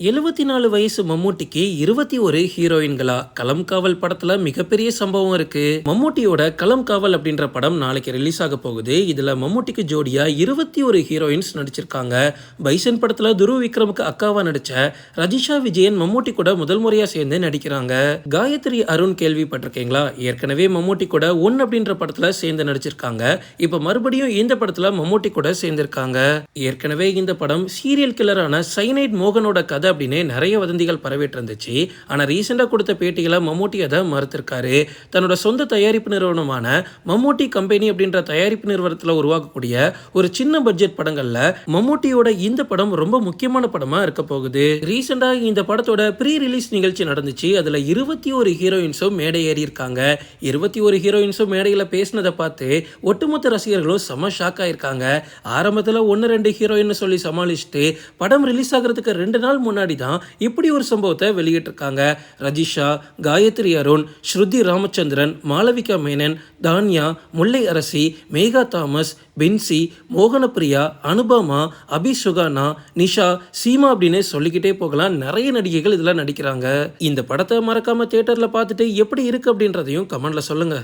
எழுபத்தி நாலு வயசு மம்மூட்டிக்கு இருபத்தி ஒரு ஹீரோயின்களா? களம் காவல் படத்துல மிகப்பெரிய சம்பவம் இருக்கு. மம்மூட்டியோட களம் காவல் அப்படின்ற படம் நாளைக்கு ரிலீஸ் ஆக போகுது. இதுல மம்மூட்டிக்கு ஜோடியா இருபத்தி ஒரு ஹீரோயின்ஸ் நடிச்சிருக்காங்க. பைசன் படத்துல துருவ விக்ரமுக்கு அக்காவா நடிச்ச ரஜிஷா விஜயன் மம்மூட்டி கூட முதல் முறையா சேர்ந்து நடிக்கிறாங்க. காயத்ரி அருண் கேள்விப்பட்டிருக்கீங்களா? ஏற்கனவே மம்மூட்டி கூட ஒன் அப்படின்ற படத்துல சேர்ந்து நடிச்சிருக்காங்க. இப்ப மறுபடியும் இந்த படத்துல மம்மூட்டி கூட சேர்ந்திருக்காங்க. ஏற்கனவே இந்த படம் சீரியல் கில்லரான சைனைட் மோகனோட கதை அப்படின்னு நிறைய வதந்திகள் பரவிட்டு இருந்துச்சு ஆனால் ரீசெண்டாக கொடுத்த பேட்டிகளை மம்மூட்டி அதை மறுத்திருக்காரு. தன்னோட சொந்த தயாரிப்பு நிறுவனமான மம்மூட்டி கம்பெனி அப்படின்ற தயாரிப்பு நிறுவனத்தில் உருவாக்கக்கூடிய ஒரு சின்ன பட்ஜெட் படங்களில் மம்மூட்டியோட இந்த படம் ரொம்ப முக்கியமான படமாக இருக்க போகுது. ரீசெண்டாக இந்த படத்தோட ப்ரீ ரிலீஸ் நிகழ்ச்சி நடந்துச்சு. அதில் இருபத்தி ஒரு ஹீரோயின்ஸும் மேடை ஏறி இருக்காங்க இருபத்தி ஒரு ஹீரோயின்ஸும் மேடையில் பேசினதை பார்த்து ஒட்டுமொத்த ரசிகர்களும் செம ஷாக் ஆயிருக்காங்க. ஆரம்பத்தில் ஒன்று ரெண்டு ஹீரோயின்னு சொல்லி சமாளிச்சுட்டு படம் ரிலீஸ் ஆகிறதுக்கு ரெண்டு நாள் முன்னாடி தான் இப்படி ஒரு சம்பவத்தை வெளியிட்டிருக்காங்க. ரஜிஷா காயத்ரி அருண் ஸ்ருதி ராமச்சந்திரன் மாளவிகா மேனன் தான்யா முல்லை அரசி மேகா தாமஸ் பின்சி மோகனப்பிரியா அனுபமா அபி சுகானா நிஷா சீமா அப்படின்னு சொல்லிக்கிட்டே போகலாம். நிறைய நடிகைகள் இதெல்லாம் நடிக்கிறாங்க. இந்த படத்தை மறக்காம தியேட்டர்ல பார்த்துட்டு எப்படி இருக்கு அப்படின்றதையும் கமெண்ட்ல சொல்லுங்க.